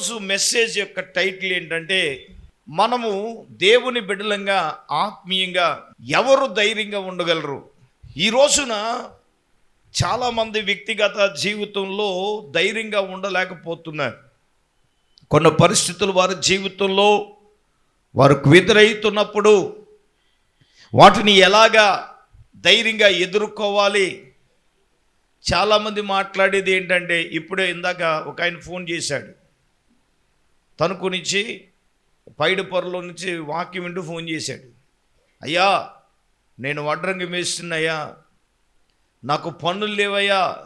ఈరోజు మెసేజ్ యొక్క టైటిల్ ఏంటంటే మనము దేవుని బిడ్డలంగా ఆత్మీయంగా ఎవరు ధైర్యంగా ఉండగలరు? ఈ రోజున చాలామంది వ్యక్తిగత జీవితంలో ధైర్యంగా ఉండలేకపోతున్నారు. కొన్ని పరిస్థితులు వారి జీవితంలో వారికి వ్యతిరేస్తున్నప్పుడు వాటిని ఎలాగా ధైర్యంగా ఎదుర్కోవాలి? చాలామంది మాట్లాడేది ఏంటంటే ఇప్పుడే ఇందాక ఒక ఆయన ఫోన్ చేశాడు. తణుకు నుంచి పైడి పొరలో నుంచి వాక్యం వింటూ ఫోన్ చేశాడు. అయ్యా నేను వడ్రంగి మేస్తున్నాయ్యా. నాకు పనులు లేవయ్యా.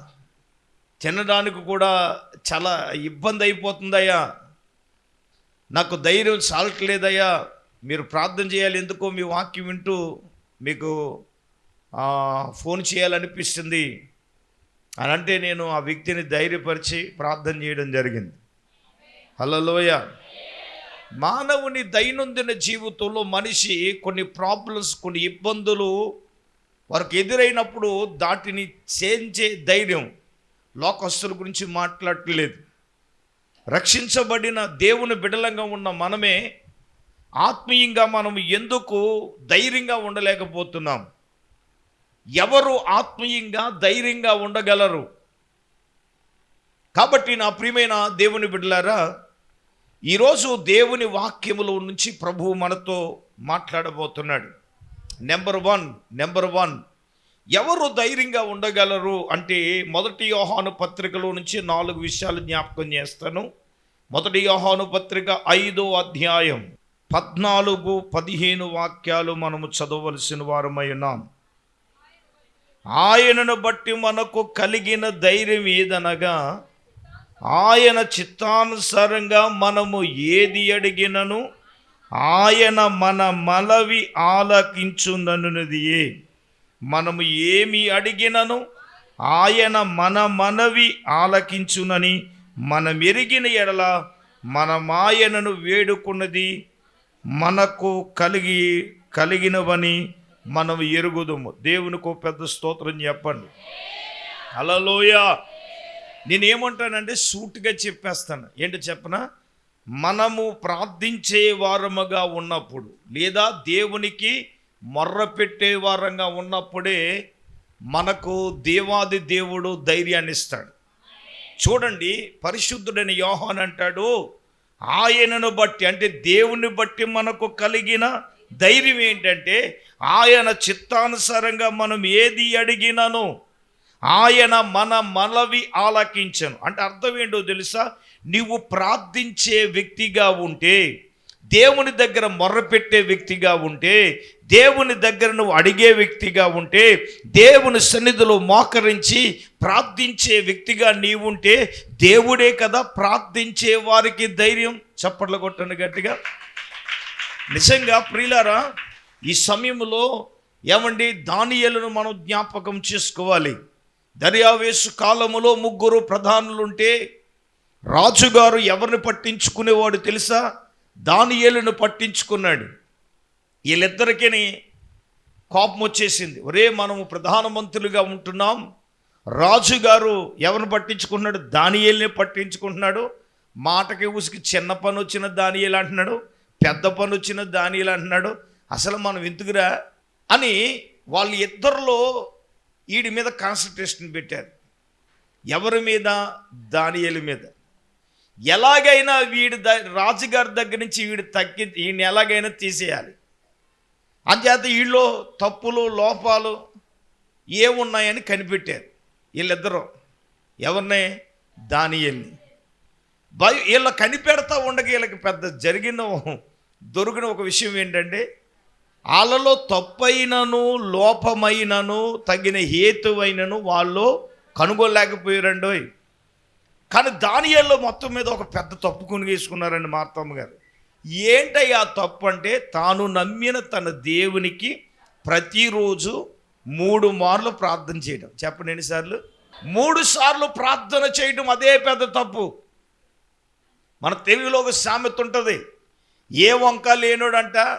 తినడానికి కూడా చాలా ఇబ్బంది అయిపోతుందయ్యా. నాకు ధైర్యం సాలట్లేదయ్యా. మీరు ప్రార్థన చేయాలి ఎందుకో మీ వాక్యం వింటూ మీకు ఫోన్ చేయాలనిపిస్తుంది. అని అంటే నేను ఆ వ్యక్తిని ధైర్యపరిచి ప్రార్థన చేయడం జరిగింది. హలోయ మానవుని దైనందిన జీవితంలో మనిషి కొన్ని ప్రాబ్లమ్స్ కొన్ని ఇబ్బందులు వారికి ఎదురైనప్పుడు దాటిని చేంచే ధైర్యం లోకస్తుల గురించి మాట్లాడట్లేదు. రక్షించబడిన దేవుని బిడలంగా ఉన్న మనమే ఆత్మీయంగా మనం ఎందుకు ధైర్యంగా ఉండలేకపోతున్నాం? ఎవరు ఆత్మీయంగా ధైర్యంగా ఉండగలరు? కాబట్టి నా ప్రియమైన దేవుని బిడ్డలారా ఈరోజు దేవుని వాక్యముల నుంచి ప్రభువు మనతో మాట్లాడబోతున్నాడు. నెంబర్ వన్ నెంబర్ వన్ ఎవరు ధైర్యంగా ఉండగలరు అంటే మొదటి యోహాను పత్రికలో నుంచి నాలుగు విషయాలు జ్ఞాపకం చేస్తాను. మొదటి యోహాను పత్రిక ఐదో అధ్యాయం పద్నాలుగు పదిహేను వాక్యాలు మనము చదవలసిన వారమై ఉన్నాం. ఆయనను బట్టి మనకు కలిగిన ధైర్యం ఏదనగా ఆయన చిత్తానుసారంగా మనము ఏది అడిగినను ఆయన మన మనవి ఆలకించుననున్నదియే. మనము ఏమి అడిగినను ఆయన మన మనవి ఆలకించునని మనం ఎరిగిన ఎడల మనం ఆయనను వేడుకున్నది మనకు కలిగి కలిగినవని మనం ఎరుగుదుము. దేవునికి పెద్ద స్తోత్రం చెప్పండి. నేను ఏమంటానంటే సూట్గా చెప్పేస్తాను. ఏంటి చెప్పనా? మనము ప్రార్థించే వారముగా ఉన్నప్పుడు లేదా దేవునికి మొర్ర పెట్టే వారంగా ఉన్నప్పుడే మనకు దేవాది దేవుడు ధైర్యాన్ని ఇస్తాడు. చూడండి పరిశుద్ధుడైన యోహాన్ అంటాడు ఆయనను బట్టి అంటే దేవుని బట్టి మనకు కలిగిన ధైర్యం ఏంటంటే ఆయన చిత్తానుసారంగా మనం ఏది అడిగినను ఆయన మన మనవి ఆలకించను. అంటే అర్థం ఏంటో తెలుసా? నీవు ప్రార్థించే వ్యక్తిగా ఉంటే దేవుని దగ్గర మొర్రపెట్టే వ్యక్తిగా ఉంటే దేవుని దగ్గర నువ్వు అడిగే వ్యక్తిగా ఉంటే దేవుని సన్నిధిలో మోకరించి ప్రార్థించే వ్యక్తిగా నీవుంటే దేవుడే కదా ప్రార్థించే వారికి ధైర్యం. చప్పట్లు కొట్టండి గట్టిగా. నిజంగా ప్రియులారా ఈ సమయంలో ఏమండి? దానియలను మనం జ్ఞాపకం చేసుకోవాలి. దర్యావేసు కాలములో ముగ్గురు ప్రధానులుంటే రాజుగారు ఎవరిని పట్టించుకునేవాడు తెలుసా? దానియేలును పట్టించుకున్నాడు. వీళ్ళిద్దరికీ కోపం వచ్చేసింది. ఒరే మనము ప్రధానమంత్రులుగా ఉంటున్నాం. రాజుగారు ఎవరిని పట్టించుకుంటున్నాడు? దానియేల్ని పట్టించుకుంటున్నాడు. మాటకి ఉసికి చిన్న పని వచ్చిన దానియేలు అంటున్నాడు. పెద్ద పని వచ్చిన దానియేలు అంటున్నాడు. అసలు మనం ఎందుకురా? అని వాళ్ళు ఇద్దరిలో వీడి మీద కాన్సన్ట్రేషన్ పెట్టారు. ఎవరి మీద? దానియలు మీద. ఎలాగైనా వీడి ద రాజుగారి దగ్గర నుంచి వీడు తగ్గి వీడిని ఎలాగైనా తీసేయాలి. అంచేత వీళ్ళు తప్పులు లోపాలు ఏమున్నాయని కనిపెట్టారు వీళ్ళిద్దరూ. ఎవరిని? దానియల్ని. భయ వీళ్ళ కనిపెడతా ఉండగా వీళ్ళకి పెద్ద జరిగిన దొరికిన ఒక విషయం ఏంటంటే వాళ్ళలో తప్పైనను లోపమైనను తగిన హేతువైనను వాళ్ళు కనుగొనలేకపోయారండోయ్. కానీ దానియాల్లో మొత్తం మీద ఒక పెద్ద తప్పు కొనిగేసుకున్నారండి మార్తమ్మ గారు. ఏంటయ్యా ఆ తప్పు అంటే తాను నమ్మిన తన దేవునికి ప్రతిరోజు మూడు మార్లు ప్రార్థన చేయడం. చెప్పండి ఎన్నిసార్లు? మూడు సార్లు ప్రార్థన చేయడం అదే పెద్ద తప్పు. మన తెలుగులో ఒక సామెత ఉంటుంది. ఏ వంక లేనోడంట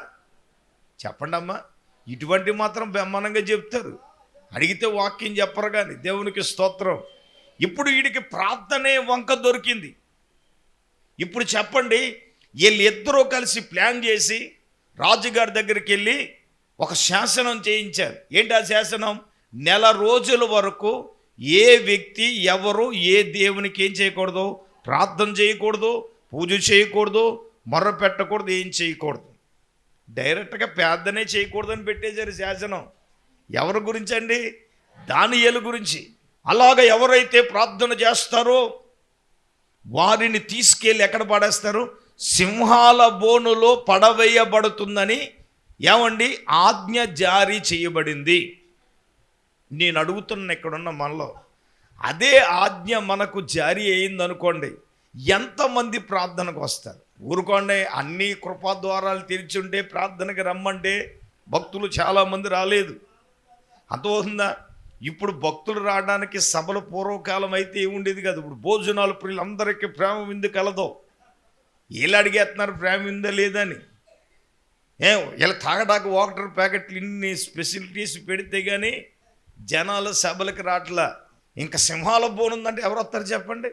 చెప్పండి అమ్మా ఇటువంటి మాత్రం బ్రహ్మాండంగా చెప్తారు. అడిగితే వాక్యం చెప్పరు కానీ దేవునికి స్తోత్రం. ఇప్పుడు వీడికి ప్రార్థనే వంక దొరికింది. ఇప్పుడు చెప్పండి వీళ్ళిద్దరూ కలిసి ప్లాన్ చేసి రాజుగారి దగ్గరికి వెళ్ళి ఒక శాసనం చేయించారు. ఏంటి ఆ శాసనం? నెల రోజుల వరకు ఏ వ్యక్తి ఎవరు ఏ దేవునికి ఏం చేయకూడదు? ప్రార్థన చేయకూడదు పూజ చేయకూడదు మొర్ర పెట్టకూడదు ఏం చేయకూడదు. డైరెక్ట్గా పేదనే చేయకూడదని పెట్టేశారు శాసనం. ఎవరి గురించి అండి దానియలు గురించి. అలాగ ఎవరైతే ప్రార్థన చేస్తారో వారిని తీసుకెళ్ళి ఎక్కడ పడేస్తారు? సింహాల బోనులో పడవేయబడుతుందని ఏమండి? ఆజ్ఞ జారీ చేయబడింది. నేను అడుగుతున్న ఇక్కడున్న మనలో. అదే ఆజ్ఞ మనకు జారీ అయిందనుకోండి ఎంతమంది ప్రార్థనకు వస్తారు? ఊరుకోండి అన్ని కృపాద్వారాలు తెరిచి తెరిచుంటే ప్రార్థనకి రమ్మంటే భక్తులు చాలామంది రాలేదు. అంతవుతుందా ఇప్పుడు భక్తులు రావడానికి సభల పూర్వకాలం అయితే ఏముండేది కాదు. ఇప్పుడు భోజనాలు ప్రియులందరికీ ప్రేమ విందు కలదో. వీళ్ళు అడిగేస్తున్నారు ప్రేమ విందా లేదని ఏ ఇలా తాగడానికి వాటర్ ప్యాకెట్లు ఇన్ని స్పెసిలిటీస్ పెడితే కానీ జనాలు సభలకు రావట్లా. ఇంకా సింహాల బోన్ ఉందంటే ఎవరు వస్తారు చెప్పండి?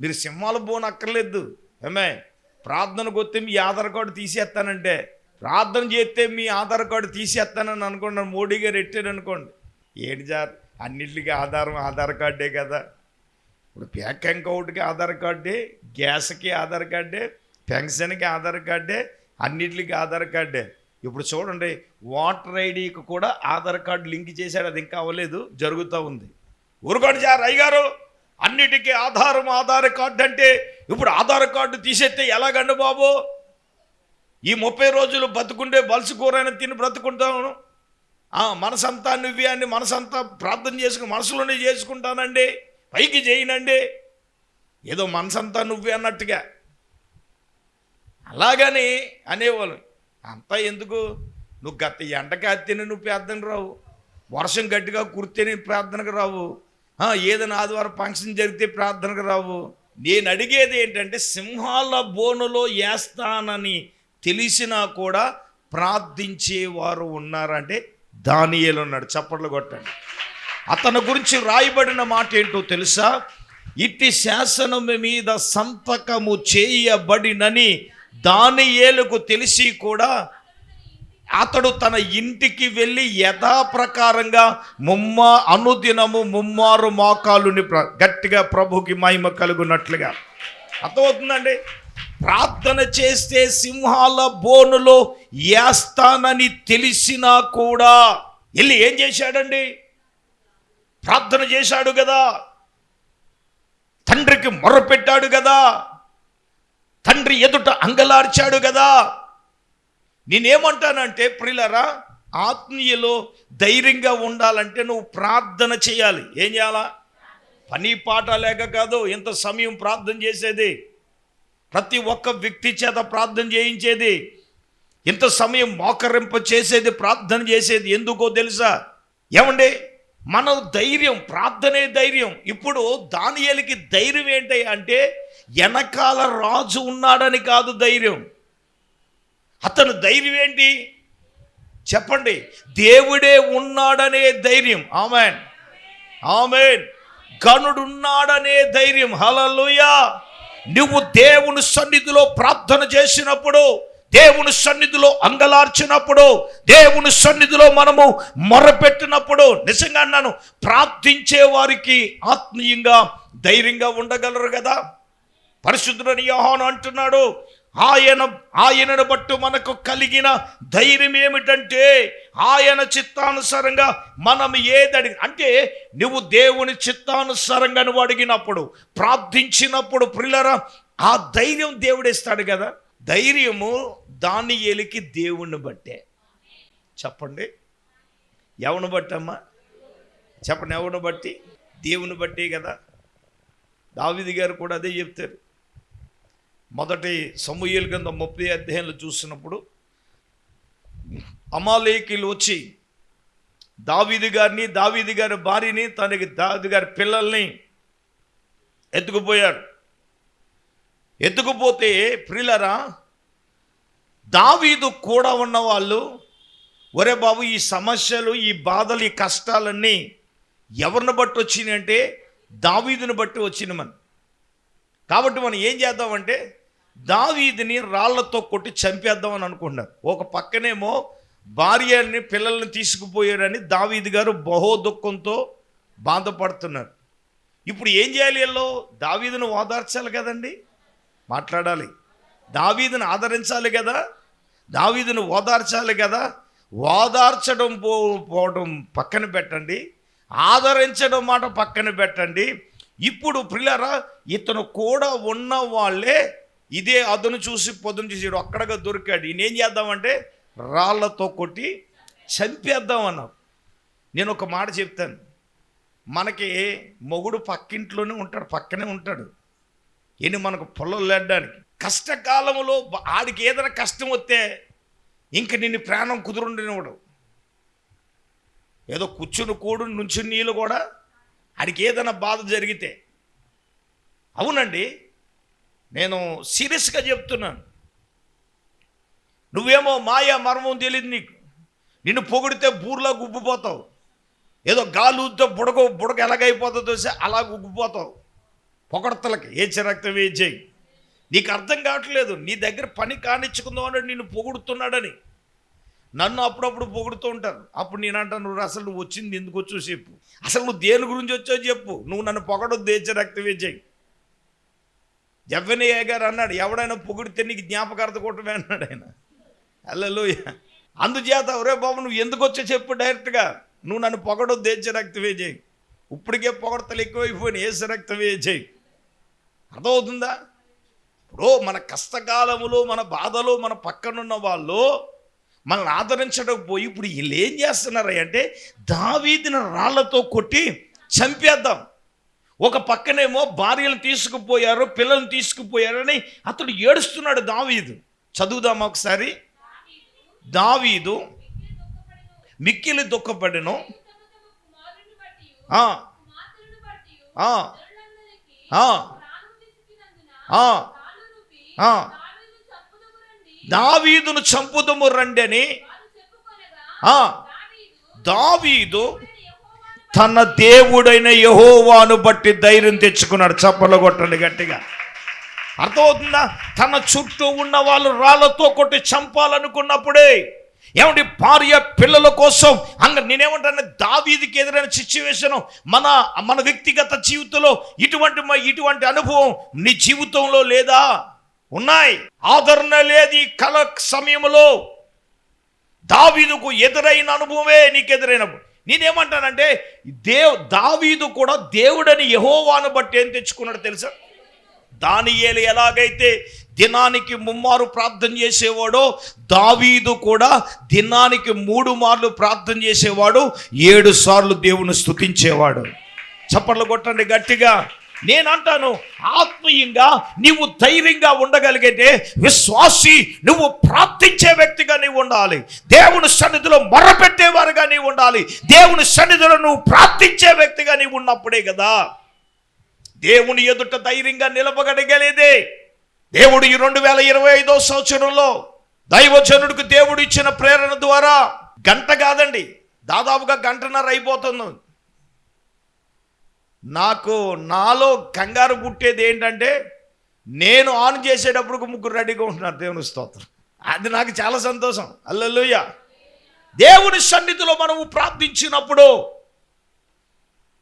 మీరు సింహాల బోన్ అక్కర్లేదు. ఏమే ప్రార్థనకు వస్తే మీ ఆధార్ కార్డు తీసేస్తానంటే ప్రార్థన చేస్తే మీ ఆధార్ కార్డు తీసేస్తానని అనుకోండి మోడీ గారు ఎట్టారు అనుకోండి? ఏంటి సార్? అన్నింటికి ఆధారం ఆధార్ కార్డే కదా. ఇప్పుడు బ్యాంక్ అకౌంట్కి ఆధార్ కార్డే గ్యాస్కి ఆధార్ కార్డే పెన్షన్కి ఆధార్ కార్డే అన్నిటికి ఆధార్ కార్డే. ఇప్పుడు చూడండి వాటర్ ఐడికి కూడా ఆధార్ కార్డు లింక్ చేశాడు అది ఇంకా అవ్వలేదు జరుగుతూ ఉంది. ఊరుకోండి సార్ అయ్యగారు అన్నిటికీ ఆధారం ఆధార్ కార్డు అంటే ఇప్పుడు ఆధార్ కార్డు తీసేస్తే ఎలాగండి బాబు? ఈ ముప్పై రోజులు బతుకుంటే బలుసు కూరైనా తిని బ్రతుకుంటాను. మనసంతా నువ్వే అని మనసంతా ప్రార్థన చేసుకుని మనసులోనే చేసుకుంటానండి. పైకి చేయనండి. ఏదో మనసంతా నువ్వే అన్నట్టుగా. అలాగని అనేవాళ్ళు. అంతా ఎందుకు? నువ్వు గత ఎండకి అత్తేనే నువ్వు ప్రార్థన రావు. వర్షం గట్టిగా కుర్తేనే ప్రార్థనకు రావు. ఏదైనా ఆదివారం ఫంక్షన్ జరిగితే ప్రార్థనకు రావు. నేను అడిగేది ఏంటంటే సింహాల బోనులో వేస్తానని తెలిసినా కూడా ప్రార్థించేవారు ఉన్నారంటే దానియేలు ఉన్నాడు చప్పట్లు కొట్టండి. అతని గురించి రాయబడిన మాట ఏంటో తెలుసా? ఇట్టి శాసనము మీద సంతకము చేయబడినని దానియేలకు తెలిసి కూడా అతడు తన ఇంటికి వెళ్ళి యథాప్రకారంగా ముమ్మ అనుదినము ముమ్మారు మోకాలుని ప్ర- గట్టిగా ప్రభుకి మహిమ కలుగునట్లుగా. అర్థమవుతుందండి? ప్రార్థన చేస్తే సింహాల బోనులో ఏస్తానని తెలిసినా కూడా వెళ్ళి ఏం చేశాడండి? ప్రార్థన చేశాడు కదా. తండ్రికి మొర్రపెట్టాడు కదా. తండ్రి ఎదుట అంగలార్చాడు కదా. నేనేమంటానంటే ప్రిలరా ఆత్మీయలో ధైర్యంగా ఉండాలంటే నువ్వు ప్రార్థన చేయాలి. ఏం చేయాలా? పని పాట లేక కాదు ఎంత సమయం ప్రార్థన చేసేది. ప్రతి ఒక్క వ్యక్తి చేత ప్రార్థన చేయించేది. ఇంత సమయం మోకరింప చేసేది ప్రార్థన చేసేది ఎందుకో తెలుసా? ఏమండి? మన ధైర్యం ప్రార్థనే ధైర్యం. ఇప్పుడు దానియలకి ధైర్యం ఏంటి అంటే వెనకాల రాజు ఉన్నాడని కాదు ధైర్యం. అతను ధైర్యం ఏంటి? చెప్పండి. దేవుడే ఉన్నాడనే ధైర్యం. ఆమెన్. ఆమెన్. గనుడున్నాడనే ధైర్యం. హలలుయా నువ్వు దేవుని సన్నిధిలో ప్రార్థన చేసినప్పుడు దేవుని సన్నిధిలో అంగలార్చినప్పుడు దేవుని సన్నిధిలో మనము మొరపెట్టినప్పుడు నిజంగా అన్నాను ప్రార్థించే వారికి ఆత్మీయంగా ధైర్యంగా ఉండగలరు కదా? పరిశుద్ధుడని యోహాను అంటున్నాడు ఆయన ఆయనను బట్టు మనకు కలిగిన ధైర్యం ఏమిటంటే ఆయన చిత్తానుసారంగా మనం ఏదడి అంటే నువ్వు దేవుని చిత్తానుసారంగా నువ్వు అడిగినప్పుడు ప్రార్థించినప్పుడు ప్రిల్లరా ఆ ధైర్యం దేవుడేస్తాడు కదా? ధైర్యము దాని ఎలికి దేవుణ్ణి బట్టే. చెప్పండి. ఎవను బట్టమ్మా? చెప్పండి ఎవరిని బట్టి? దేవుని బట్టే కదా? దావిది గారు కూడా అదే చెప్తారు. మొదటి సమూహల కింద ముప్పై అధ్యాయంలో చూసినప్పుడు అమాలేకిలు వచ్చి దావీది గారిని దావీది గారి భార్యని తనకి దావీది గారి పిల్లల్ని ఎత్తుకుపోయాడు ఎత్తుకుపోతే ప్రిలరా దావీదు కూడా ఉన్న వాళ్ళు ఒరే బాబు ఈ సమస్యలు ఈ బాధలు ఈ కష్టాలన్నీ ఎవరిని బట్టి వచ్చినాయంటే దావీదుని బట్టి వచ్చిన మనం కాబట్టి మనం ఏం చేద్దామంటే దావీదిని రాళ్ళతో కొట్టి చంపేద్దామని అనుకున్నారు ఒక పక్కనేమో భార్యని పిల్లల్ని తీసుకుపోయారని దావీది గారు బహో దుఃఖంతో బాధపడుతున్నారు. ఇప్పుడు ఏం చేయాలి వీళ్ళు? దావీదును ఓదార్చాలి కదండి? మాట్లాడాలి. దావీదును ఆదరించాలి కదా? దావీదును ఓదార్చాలి కదా? ఓదార్చడం పో పోవడం పక్కన పెట్టండి. ఆదరించడం మాట పక్కన పెట్టండి. ఇప్పుడు ప్రిలరా ఇతను కూడా ఉన్న వాళ్ళే ఇదే అదును చూసి పొద్దున చూసి ఈడు అక్కడగా దొరికాడు. ఈయన ఏం చేద్దామంటే రాళ్ళతో కొట్టి చంపేద్దాం అన్నాం నేను ఒక మాట చెప్తాను. మనకి మొగుడు పక్కింట్లోనే ఉంటాడు పక్కనే ఉంటాడు. ఈయన మనకు పొలం లేడ్డానికి. కష్టకాలంలో ఆడికి ఏదైనా కష్టం వస్తే ఇంక నిన్ను ప్రాణం కుదురుండనివ్వడు. ఏదో కూర్చుని కూడు నుంచుని నీళ్ళు కూడా ఆడికి ఏదైనా బాధ జరిగితే. అవునండి నేను సీరియస్గా చెప్తున్నాను. నువ్వేమో మాయా మర్మం తెలియదు నీకు. నిన్ను పొగిడితే బూర్లా గుబ్బిపోతావు. ఏదో గాలుతో బుడగ బుడగ ఎలాగైపోతుందో చూసి అలా గుగ్గిపోతావు పొగడతలకి ఏ చిరక్తం ఏ చేయి. నీకు అర్థం కావట్లేదు. నీ దగ్గర పని కానిచ్చుకుందామని నిన్ను పొగుడుతున్నాడని. నన్ను అప్పుడప్పుడు పొగుడుతూ ఉంటారు. అప్పుడు నేను అంటాను నువ్వు అసలు నువ్వు వచ్చింది ఎందుకు వచ్చో చెప్పు. అసలు నువ్వు దేని గురించి వచ్చో చెప్పు. నువ్వు నన్ను పొగడొద్దు ఏ చిరక్తవే చేయి. జవ్వనయ్య గారు అన్నాడు ఎవడైనా పొగిడితే నీకు జ్ఞాపకార్థ కొట్టమే అన్నాడు ఆయన. అల్లలోయ అందుచేత ఒరే బాబు నువ్వు ఎందుకు వచ్చో చెప్పు డైరెక్ట్గా నువ్వు నన్ను పొగడొద్దు దేశ రక్తమే చేయి. ఇప్పటికే పొగడతలు ఎక్కువైపోయినాయి ఏసు రక్తమే చేయి. అర్థమవుతుందా? ఇప్పుడు మన కష్టకాలములో మన బాధలో మన పక్కనున్న వాళ్ళు మనల్ని ఆదరించడం పోయి ఇప్పుడు వీళ్ళు ఏం చేస్తున్నారు అంటే దావీదిన రాళ్ళతో కొట్టి చంపేద్దాం. ఒక పక్కనేమో భార్యలు తీసుకుపోయారు పిల్లల్ని తీసుకుపోయారని అతడు ఏడుస్తున్నాడు దావీదు. చదువుదామా ఒకసారి? దావీదు మిక్కిలి దుఃఖపడెను. దావీదును చంపుదము రండి అని. దావీదు తన దేవుడైన యహోవాను బట్టి ధైర్యం తెచ్చుకున్నాడు. చప్పలు కొట్టండి గట్టిగా. అర్థమవుతుందా? తన చుట్టూ ఉన్న వాళ్ళు రాళ్ళతో కొట్టి చంపాలనుకున్నప్పుడే ఏమండి భార్య పిల్లల కోసం అంగ నేనేమంటాను దావీదికి ఎదురైన సిచ్యువేషన్ మన మన వ్యక్తిగత జీవితంలో ఇటువంటి ఇటువంటి అనుభవం నీ జీవితంలో లేదా? ఉన్నాయి. ఆదరణ లేదు కల సమయంలో. దావీదుకు ఎదురైన అనుభవమే నీకు ఎదురైనప్పుడు నేనేమంటానంటే దేవ్ దావీదు కూడా దేవుడని యహోవాను బట్టి ఏం తెచ్చుకున్నాడు తెలుసా? దానియేలు ఎలాగైతే దినానికి ముమ్మారు ప్రార్థన చేసేవాడో దావీదు కూడా దినానికి మూడు మార్లు ప్రార్థన చేసేవాడు ఏడు సార్లు దేవుని స్థుతించేవాడు చప్పట్లు కొట్టండి గట్టిగా. నేనంటాను ఆత్మీయంగా నీవు ధైర్యంగా ఉండగలిగితే విశ్వాసి నువ్వు ప్రార్థించే వ్యక్తిగా నీవు ఉండాలి. దేవుని సన్నిధిలో మొరపెట్టేవారుగా నీవు ఉండాలి. దేవుని సన్నిధిలో నువ్వు ప్రార్థించే వ్యక్తిగా నీవు ఉన్నప్పుడే కదా. దేవుని ఎదుట ధైర్యంగా నిలబగడగలేదే దేవుడు ఈ రెండు వేల ఇరవై ఐదో సంవత్సరంలో దైవజనుడికి దేవుడు ఇచ్చిన ప్రేరణ ద్వారా గంట కాదండి దాదాపుగా గంటన్నర అయిపోతుంది. నాకు నాలో కంగారు పుట్టేది ఏంటంటే నేను ఆన్ చేసేటప్పుడు ముగ్గురు రెడీగా ఉంటున్నారు. దేవుని స్తోత్రం. అది నాకు చాలా సంతోషం. అల్లెలుయ్య దేవుని సన్నిధిలో మనము ప్రార్థించినప్పుడు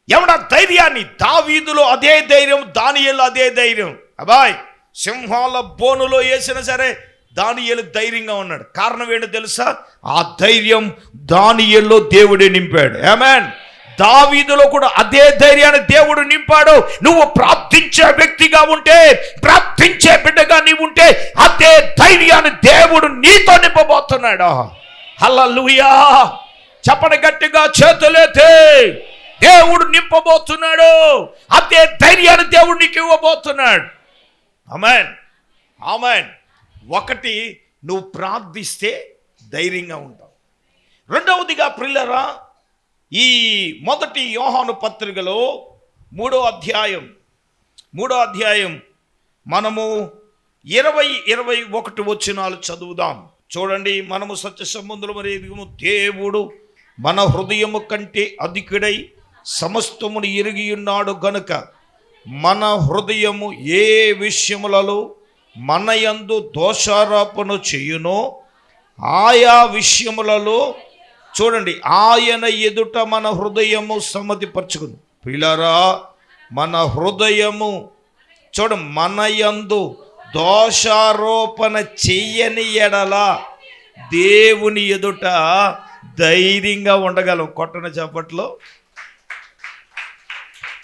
ఎవడ ధైర్యాన్ని దావీదులో అదే ధైర్యం దానియలు అదే ధైర్యం. అబాయ్ సింహాల బోనులో వేసినా సరే దానియలు ధైర్యంగా ఉన్నాడు. కారణం ఏంటో తెలుసా? ఆ ధైర్యం దానియల్లో దేవుడే నింపాడు. ఏమేన్ దావీదులో కూడా అదే ధైర్యాన్ని దేవుడు నింపాడు. నువ్వు ప్రార్థించే వ్యక్తిగా ఉంటే ప్రార్థించే బిడ్డగా నీవు ఉంటే అదే ధైర్యాన్ని దేవుడు నీతో నింపబోతున్నాడు? హల్లూయా చెప్పని గట్టిగా చేతులేతే దేవుడు నింపబోతున్నాడు. అదే ధైర్యాన్ని దేవుడు నీకు ఇవ్వబోతున్నాడు. ఆమెన్. ఆమెన్. ఒకటి నువ్వు ప్రార్థిస్తే ధైర్యంగా ఉంటావు. రెండవదిగా ప్రిల్లరా ఈ మొదటి యోహాను పత్రికలో మూడో అధ్యాయం మూడో అధ్యాయం మనము ఇరవై ఇరవై ఒకటి వచ్చినాలు చదువుదాం. చూడండి మనము సత్య సంబంధులు మరి ఎదుగుము దేవుడు మన హృదయము కంటే అధికుడై సమస్తమును ఎరిగి ఉన్నాడు గనుక మన హృదయము ఏ విషయములలో మన యందు దోషారోపణ చేయునో ఆయా విషయములలో చూడండి ఆయన ఎదుట మన హృదయము సమ్మతిపరచుకుంది పిల్లరా మన హృదయము చూడ మన యందు దోషారోపణ చెయ్యని ఎడల దేవుని ఎదుట ధైర్యంగా ఉండగలం. కొట్టన చప్పట్లో.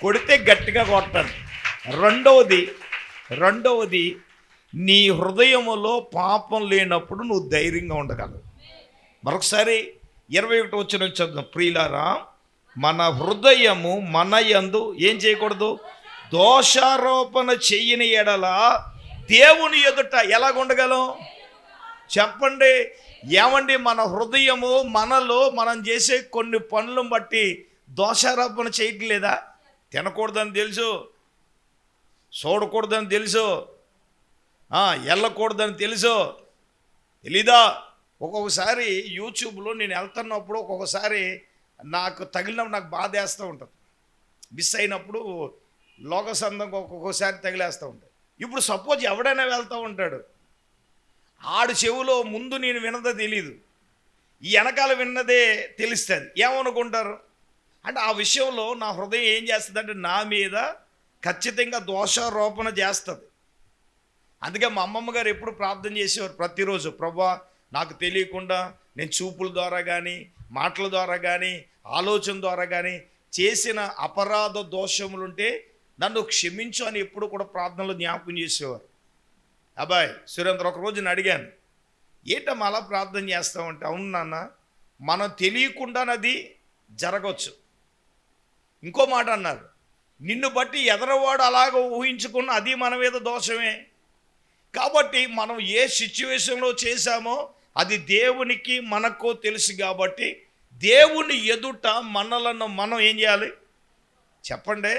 కొడితే గట్టిగా కొట్టండి రెండవది రెండవది నీ హృదయములో పాపం లేనప్పుడు నువ్వు ధైర్యంగా ఉండగలవు. మరొకసారి ఇరవై ఒకటి వచ్చిన చదువు ప్రియులారా మన హృదయము మన యందు ఏం చేయకూడదు? దోషారోపణ చెయ్యని ఎడల దేవుని ఎదుట ఎలాగ ఉండగలం చెప్పండి. ఏమండి మన హృదయము మనలో మనం చేసే కొన్ని పనులను బట్టి దోషారోపణ చేయట్లేదా? తినకూడదని తెలుసు. చూడకూడదని తెలుసు. వెళ్ళకూడదని తెలుసు. తెలీదా? ఒక్కొక్కసారి యూట్యూబ్లో నేను వెళ్తున్నప్పుడు ఒక్కొక్కసారి నాకు తగిలినప్పుడు నాకు బాధ వేస్తూ ఉంటుంది. మిస్ అయినప్పుడు లోకసందంగా ఒక్కొక్కసారి తగిలేస్తూ ఉంటాయి ఇప్పుడు సపోజ్ ఎవడైనా వెళ్తూ ఉంటాడు. ఆడు చెవులో ముందు నేను వినదో తెలీదు. ఈ వెనకాల విన్నదే తెలుస్తుంది. ఏమనుకుంటారు? అంటే ఆ విషయంలో నా హృదయం ఏం చేస్తుంది అంటే నా మీద ఖచ్చితంగా దోషారోపణ చేస్తుంది. అందుకే మా అమ్మమ్మ గారు ఎప్పుడు ప్రార్థన చేసేవారు ప్రతిరోజు. ప్రభా నాకు తెలియకుండా నేను చూపుల ద్వారా కానీ మాటల ద్వారా కానీ ఆలోచన ద్వారా కానీ చేసిన అపరాధ దోషములుంటే నన్ను క్షమించు అని ఎప్పుడు కూడా ప్రార్థనలు జ్ఞాపకం చేసేవారు. అబ్బాయి సురేంద్ర ఒకరోజు నేను అడిగాను ఏంటమ్మా అలా ప్రార్థన చేస్తామంటే అవును నాన్న మనం తెలియకుండానది జరగవచ్చు ఇంకో మాట అన్నారు నిన్ను బట్టి ఎదరవాడు అలాగ ఊహించుకున్న అది మన మీద దోషమే. కాబట్టి మనం ఏ సిచ్యువేషన్లో చేశామో అది దేవునికి మనకు తెలుసు కాబట్టి దేవుని ఎదుట మనలను మనం ఏం చేయాలి? చెప్పండి.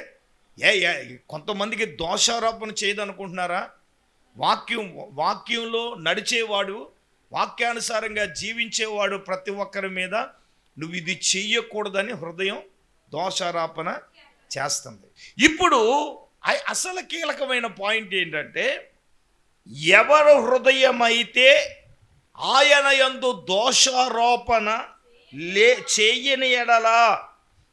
ఏ కొంతమందికి దోషారోపణ చేయదనుకుంటున్నారా? వాక్యం వాక్యంలో నడిచేవాడు వాక్యానుసారంగా జీవించేవాడు ప్రతి ఒక్కరి మీద నువ్వు ఇది చెయ్యకూడదని హృదయం దోషారోపణ చేస్తుంది. ఇప్పుడు అసలు కీలకమైన పాయింట్ ఏంటంటే ఎవరు హృదయం అయితే ఆయన యందు దోషారోపణ లే చేయని ఎడలా.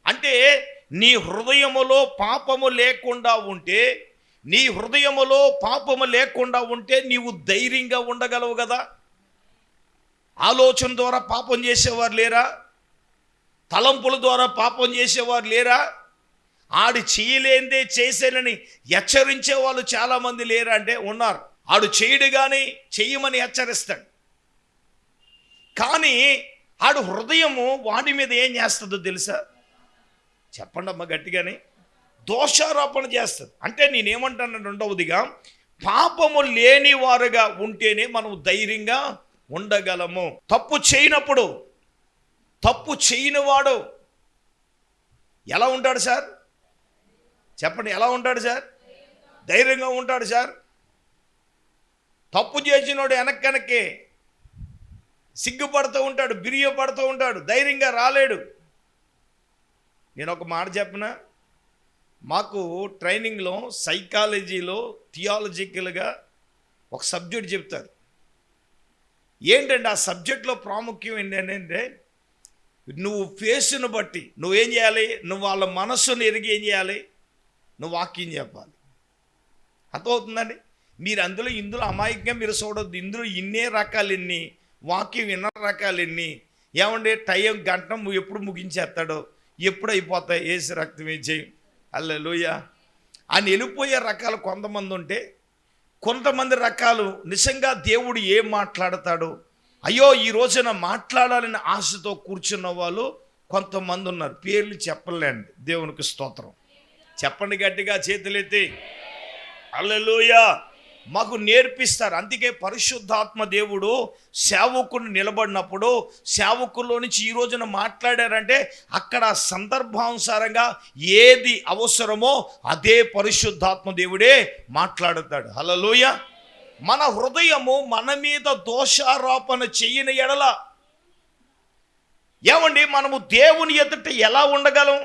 అంటే నీ హృదయములో పాపము లేకుండా ఉంటే నీ హృదయములో పాపము లేకుండా ఉంటే నీవు ధైర్యంగా ఉండగలవు కదా? ఆలోచన ద్వారా పాపం చేసేవారు లేరా? తలంపుల ద్వారా పాపం చేసేవారు లేరా? ఆడు చేయలేందే చేసేనని హెచ్చరించే వాళ్ళు చాలామంది లేరా? అంటే ఉన్నారు. ఆడు చేయడు కానీ చెయ్యమని హెచ్చరిస్తాడు. కానీ ఆడు హృదయము వాడి మీద ఏం చేస్తుందో తెలుసా? చెప్పండి అమ్మ గట్టిగాని. దోషారోపణ చేస్తుంది. అంటే నేనేమంటాను రెండవదిగా పాపము లేని వారుగా ఉంటేనే మనం ధైర్యంగా ఉండగలము. తప్పు చేయనప్పుడు తప్పు చేయనివాడు ఎలా ఉంటాడు సార్? చెప్పండి ఎలా ఉంటాడు సార్? ధైర్యంగా ఉంటాడు సార్. తప్పు చేసినోడు వెనక్కి సిగ్గుపడుతూ ఉంటాడు బిరియపడుతూ ఉంటాడు ధైర్యంగా రాలేడు. నేను ఒక మాట చెప్పిన? మాకు ట్రైనింగ్లో సైకాలజీలో థియాలజికల్గా ఒక సబ్జెక్ట్ చెప్తారు. ఏంటంటే ఆ సబ్జెక్ట్లో ప్రాముఖ్యం ఏంటంటే నువ్వు ఫేస్ను బట్టి నువ్వేం చేయాలి? నువ్వు వాళ్ళ మనస్సును ఎరిగి ఏం చేయాలి? నువ్వు వాక్యం చెప్పాలి. అర్థమవుతుందండి? మీరు అందులో ఇందులో అమాయకంగా మీరు చూడొద్దు. ఇందులో ఇన్నే రకాలు ఇన్ని వాక్యం విన్న రకాలు ఎన్ని. ఏమంటే టైం గంట ఎప్పుడు ముగించేస్తాడో? ఎప్పుడు అయిపోతాయి? ఏసి రక్తం వేసేయి అల్లెలుయ అని వెళ్ళిపోయే రకాలు కొంతమంది ఉంటే కొంతమంది రకాలు నిజంగా దేవుడు ఏం మాట్లాడతాడో? అయ్యో ఈ రోజున మాట్లాడాలని ఆశతో కూర్చున్న వాళ్ళు కొంతమంది ఉన్నారు. పేర్లు చెప్పలేండి. దేవునికి స్తోత్రం. చెప్పండి గట్టిగా చేతులెత్తి. అల్లెలుయా మాకు నేర్పిస్తారు. అందుకే పరిశుద్ధాత్మ దేవుడు సేవకుని నిలబడినప్పుడు సేవకుల్లో నుంచి ఈ రోజున మాట్లాడారంటే అక్కడ సందర్భానుసారంగా ఏది అవసరమో అదే పరిశుద్ధాత్మ దేవుడే మాట్లాడుతాడు. హలలోయ మన హృదయము మన మీద దోషారోపణ చెయ్యని ఎడల. ఏమండి? మనము దేవుని ఎదుట ఎలా ఉండగలం?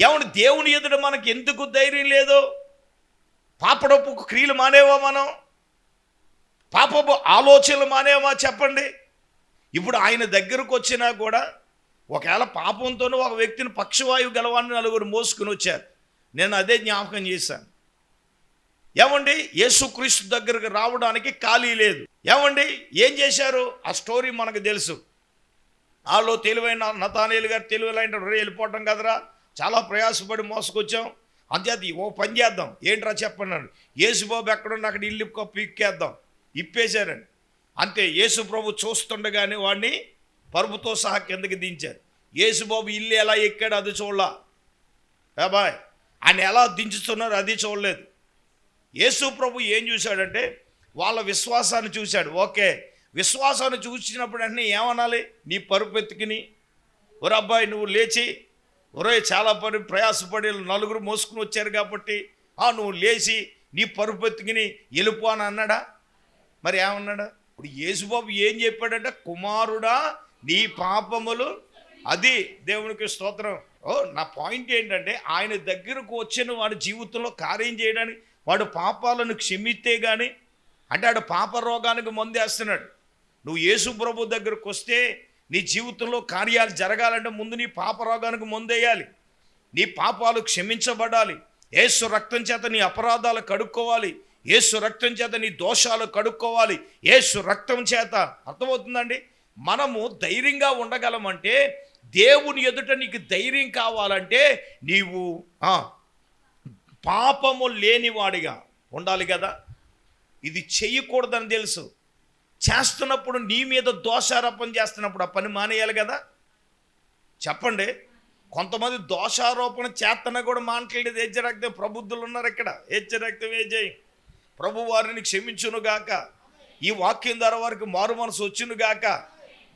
ఏమండి? దేవుని ఎదుట మనకి ఎందుకు ధైర్యం లేదు? పాపడపు క్రియలు మానేవా మనం? పాపపు ఆలోచనలు మానేమా చెప్పండి? ఇప్పుడు ఆయన దగ్గరకు వచ్చినా కూడా ఒకవేళ పాపంతోనూ ఒక వ్యక్తిని పక్షవాయువు గలవాన్ని నలుగురు మోసుకుని వచ్చారు నేను అదే జ్ఞాపకం చేశాను. ఏమండి? యేసుక్రీస్తు దగ్గరకు రావడానికి ఖాళీ లేదు. ఏమండి? ఏం చేశారు? ఆ స్టోరీ మనకు తెలుసు. వాళ్ళు తెలివైన నతానేలు గారు తెలివైన వెళ్ళిపోవటం కదరా? చాలా ప్రయాసపడి మోసుకొచ్చాం. అంతేది ఓ పని చేద్దాం. ఏంట్రా చెప్పన్నాడు? యేసుబాబు ఎక్కడున్నా అక్కడ ఇల్లు కప్పు ఇక్కేద్దాం ఇప్పేశారండి అంతే యేసు ప్రభు చూస్తుండగానే వాడిని పరుపుతో సహా కిందకి దించారు. యేసుబాబు ఇల్లు ఎలా ఎక్కాడు అది చూడలా. ఏ బాయ్ ఆయన ఎలా దించుతున్నారు అది చూడలేదు. యేసు ప్రభు ఏం చూశాడంటే వాళ్ళ విశ్వాసాన్ని చూశాడు. ఓకే విశ్వాసాన్ని చూసినప్పుడు అంటే ఏమనాలి? నీ పరుపెత్తుకుని ఒరే అబ్బాయి నువ్వు లేచి ఒరే చాలా పని ప్రయాసపడి నలుగురు మోసుకుని వచ్చారు కాబట్టి ఆ నువ్వు లేచి నీ పరుపెత్తుకుని ఎలుపు అని అన్నాడా? మరి ఏమన్నాడా? ఇప్పుడు యేసుబాబు ఏం చెప్పాడంటే కుమారుడా నీ పాపములు అది దేవునికి స్తోత్రం. ఓ నా పాయింట్ ఏంటంటే ఆయన దగ్గరకు వచ్చిన వాడి జీవితంలో కార్యం చేయడానికి వాడు పాపాలను క్షమిస్తే కానీ అంటే ఆడు పాప రోగానికి మందేస్తున్నాడు. నువ్వు యేసు ప్రభు దగ్గరకు వస్తే నీ జీవితంలో కార్యాలు జరగాలంటే ముందు నీ పాప రోగానికి నీ పాపాలు క్షమించబడాలి. ఏసు రక్తం చేత నీ అపరాధాలు కడుక్కోవాలి. ఏసు రక్తం చేత నీ దోషాలు కడుక్కోవాలి. ఏసు రక్తం చేత అర్థమవుతుందండి? మనము ధైర్యంగా ఉండగలమంటే దేవుని ఎదుట నీకు ధైర్యం కావాలంటే నీవు పాపము లేనివాడిగా ఉండాలి కదా? ఇది చేయకూడదని తెలుసు. చేస్తున్నప్పుడు నీ మీద దోషారోపణ చేస్తున్నప్పుడు ఆ పని మానేయాలి కదా? చెప్పండి. కొంతమంది దోషారోపణ చేస్తున్నా కూడా మానట్లేదు. హెచ్చరక్తం ప్రబుద్ధులు ఉన్నారు ఇక్కడ. హెచ్చరక్తం ఏ చేయి? ప్రభు వారిని క్షమించును గాక. ఈ వాక్యం ద్వారా వారికి మారు మనసు వచ్చును గాక.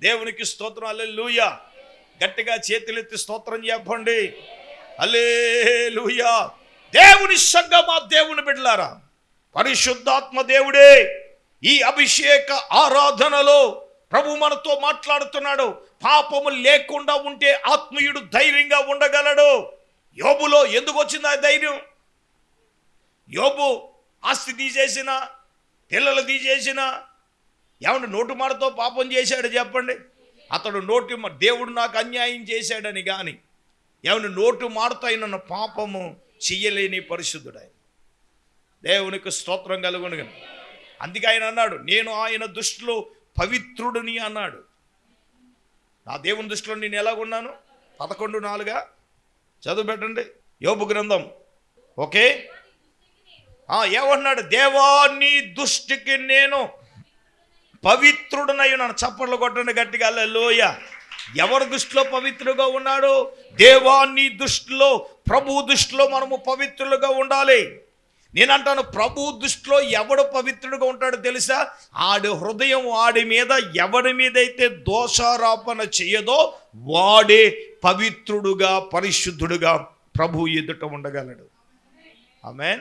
దేవునికి స్తోత్రం. అల్లే లూయా గట్టిగా చేతులెత్తి స్తోత్రం చెప్పండి. అల్లే లూయా దేవుని సంగమా దేవుని బిడ్డలారా. పరిశుద్ధాత్మ దేవుడే. ఈ అభిషేక ఆరాధనలో ప్రభు మనతో మాట్లాడుతున్నాడు. పాపము లేకుండా ఉంటే ఆత్మీయుడు ధైర్యంగా ఉండగలడు. యోబులో ఎందుకు వచ్చింది ఆ ధైర్యం? యోబు ఆస్తి తీసేసిన పిల్లలు తీసేసిన ఏమంటే నోటు మాటతో పాపం చేశాడు చెప్పండి. అతడు నోటి దేవుడు నాకు అన్యాయం చేశాడని కానీ ఏమన్నా నోటు మాటతో అయిన పాపము చెయ్యలేని పరిశుద్ధుడు దేవునికి స్తోత్రం కలుగును అందుకే ఆయన అన్నాడు నేను ఆయన దృష్టిలో పవిత్రుడిని అన్నాడు. నా దేవుని దృష్టిలో నేను ఎలాగున్నాను పదకొండు నాలుగా? చదువు పెట్టండి. యోపు గ్రంథం. ఓకే? ఏమన్నాడు? దేవా నీ దృష్టికి నేను పవిత్రుడనై ఉన్నాను. చప్పట్లు కొట్టండి గట్టిగా లోయ ఎవరి దృష్టిలో పవిత్రుడుగా ఉన్నాడు? దేవా నీ దృష్టిలో ప్రభు దృష్టిలో మనము పవిత్రులుగా ఉండాలి. నేనంటాను ప్రభు దృష్టిలో ఎవడు పవిత్రుడుగా ఉంటాడో తెలుసా? ఆడి హృదయం వాడి మీద ఎవడి మీదైతే దోషారోపణ చేయదో వాడే పవిత్రుడుగా పరిశుద్ధుడుగా ప్రభు ఎదుట ఉండగలడు. ఆమెన్.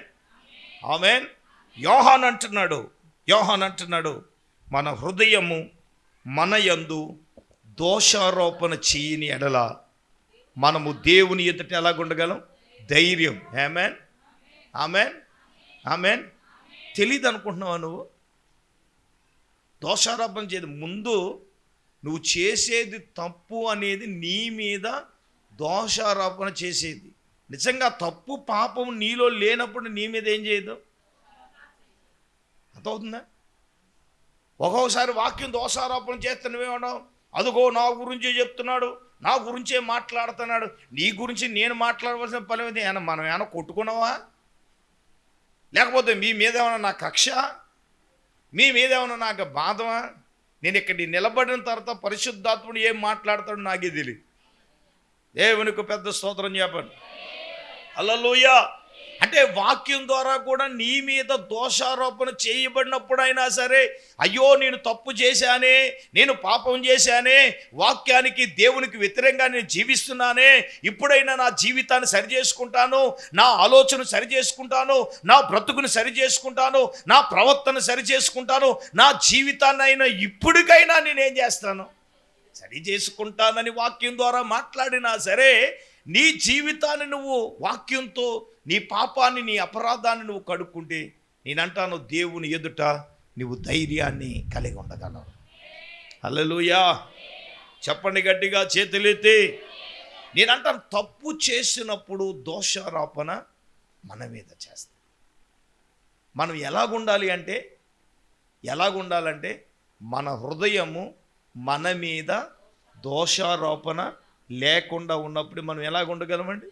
ఆమెన్. యోహాన్ అంటున్నాడు యోహాన్ అంటున్నాడు మన హృదయము మన యందు దోషారోపణ చేయని ఎడల మనము దేవుని ఎదుట ఎలాగుండగలం? ధైర్యం. ఆమెన్. ఆమెన్. ఆమెన్? తెలియదు అనుకుంటున్నావా నువ్వు? దోషారోపణ చేయదు ముందు నువ్వు చేసేది తప్పు అనేది నీ మీద దోషారోపణ చేసేది. నిజంగా తప్పు పాపం నీలో లేనప్పుడు నీ మీద ఏం చేయదు? అర్థమవుతుందా? ఒక్కొక్కసారి వాక్యం దోషారోపణ చేస్తున్నావేమన్నావు అదిగో నా గురించే చెప్తున్నాడు నా గురించే మాట్లాడుతున్నాడు నీ గురించి నేను మాట్లాడవలసిన పని ఏంది? మనం ఏమైనా కొట్టుకున్నావా? లేకపోతే మీ మీద ఏమైనా నా కక్ష? మీ మీద ఏమైనా నాకు బాధమా? నేను ఇక్కడ నిలబడిన తర్వాత పరిశుద్ధాత్ముడు ఏం మాట్లాడతాడు నాకే తెలియదు దేవునికి పెద్ద స్తోత్రం చెప్పండి. అల్లలోయ అంటే వాక్యం ద్వారా కూడా నీ మీద దోషారోపణ చేయబడినప్పుడైనా సరే అయ్యో నేను తప్పు చేశానే నేను పాపం చేశానే వాక్యానికి దేవునికి వ్యతిరేకంగా నేను జీవిస్తున్నానే ఇప్పుడైనా నా జీవితాన్ని సరి చేసుకుంటాను నా ఆలోచన సరి చేసుకుంటాను నా బ్రతుకుని సరి చేసుకుంటాను నా ప్రవర్తన సరి చేసుకుంటాను నా జీవితాన్ని అయినా ఇప్పటికైనా నేనేం చేస్తాను? సరి చేసుకుంటానని వాక్యం ద్వారా మాట్లాడినా సరే నీ జీవితాన్ని నువ్వు వాక్యంతో నీ పాపాన్ని నీ అపరాధాన్ని నువ్వు కడుక్కుంటే నేనంటాను దేవుని ఎదుట నువ్వు ధైర్యాన్ని కలిగి ఉండగలవు. హల్లెలూయా. చెప్పండి గట్టిగా చేతులెత్తి. నేనంటాను తప్పు చేసినప్పుడు దోషారోపణ మన మీద చేస్తాం. మనం ఎలాగుండాలి అంటే ఎలాగుండాలంటే మన హృదయము మన మీద దోషారోపణ లేకుండా ఉన్నప్పుడు మనం ఎలాగ ఉండగలమండి?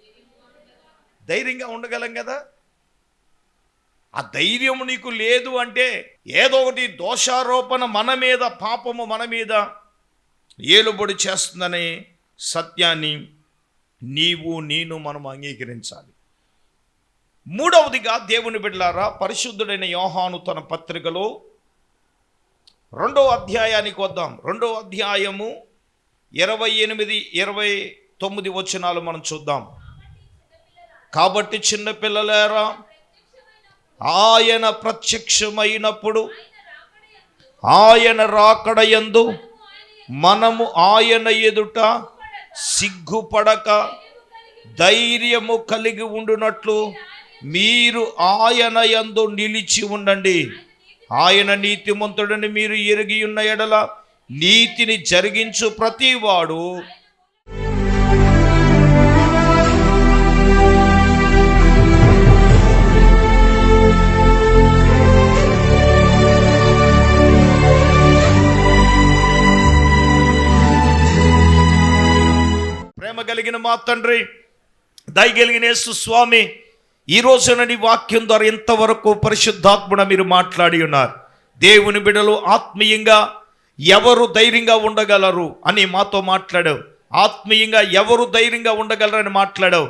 ధైర్యంగా ఉండగలం కదా? ఆ ధైర్యం నీకు లేదు అంటే ఏదో ఒకటి దోషారోపణ మన మీద పాపము మన మీద ఏలుబడి చేస్తుందనే సత్యాన్ని నీవు నేను మనం అంగీకరించాలి. మూడవదిగా దేవుని బిడ్డలారా పరిశుద్ధుడైన యోహాను తన పత్రికలో రెండో అధ్యాయానికి వద్దాం. రెండో అధ్యాయము ఇరవై ఎనిమిది ఇరవై తొమ్మిది వచనాలు మనం చూద్దాం. కాబట్టి చిన్నపిల్లలారా ఆయన ప్రత్యక్షమైనప్పుడు ఆయన రాకడయందు మనము ఆయన ఎదుట సిగ్గుపడక ధైర్యము కలిగి ఉండునట్లు మీరు ఆయన యందు నిలిచి ఉండండి. ఆయన నీతిమంతుడని మీరు ఎరిగి ఉన్న ఎడల నీతిని జరిగించు ప్రతివాడు. ప్రేమ కలిగిన మా తండ్రి దయగలిగిన యేసు స్వామి ఈ రోజున నీ వాక్యం ద్వారా ఇంతవరకు పరిశుద్ధాత్ముడ మీరు మాట్లాడి ఉన్నారు. దేవుని బిడలు ఆత్మీయంగా ఎవరు ధైర్యంగా ఉండగలరు అని మాతో మాట్లాడావు. ఆత్మీయంగా ఎవరు ధైర్యంగా ఉండగలరని మాట్లాడావు.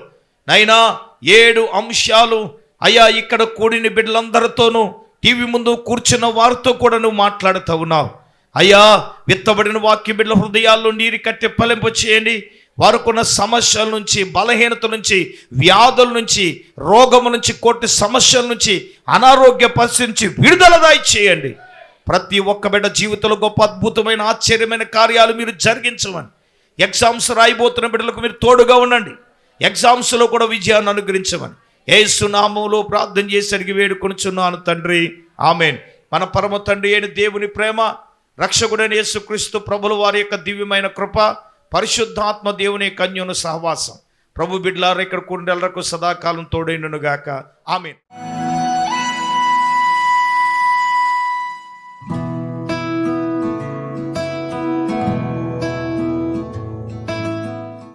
నైనా ఏడు అంశాలు అయ్యా ఇక్కడ కూడిన బిడ్డలందరితోనూ టీవీ ముందు కూర్చున్న వారితో కూడా నువ్వు మాట్లాడుతూ ఉన్నావు. అయ్యా విత్తబడిన వాక్య బిడ్డల హృదయాల్లో నీరు కట్టి పలింపు చేయండి. వారికున్న సమస్యల నుంచి బలహీనత నుంచి వ్యాధుల నుంచి రోగము నుంచి కోటి సమస్యల నుంచి అనారోగ్య పరిస్థితి నుంచి విడుదల దాయి చేయండి. ప్రతి ఒక్క బిడ్డ జీవితంలో గొప్ప అద్భుతమైన ఆశ్చర్యమైన కార్యాలు మీరు జరిగించమని. ఎగ్జామ్స్ రాయిపోతున్న బిడ్డలకు మీరు తోడుగా ఉండండి. ఎగ్జామ్స్లో కూడా విజయాన్ని అనుగ్రహించమని. ఏసునామంలో ప్రార్థన చేసరికి వేడుకొనుచున్నాను తండ్రి. ఆమెన్. మన పరమ తండ్రి అయిన దేవుని ప్రేమ రక్షకుడైన యేసుక్రీస్తు ప్రభుల వారి యొక్క దివ్యమైన కృప పరిశుద్ధాత్మ దేవుని కన్యును సహవాసం. ప్రభు బిడ్లారు ఇక్కడ కుండెలకు సదాకాలం తోడైనను గాక. ఆమెన్.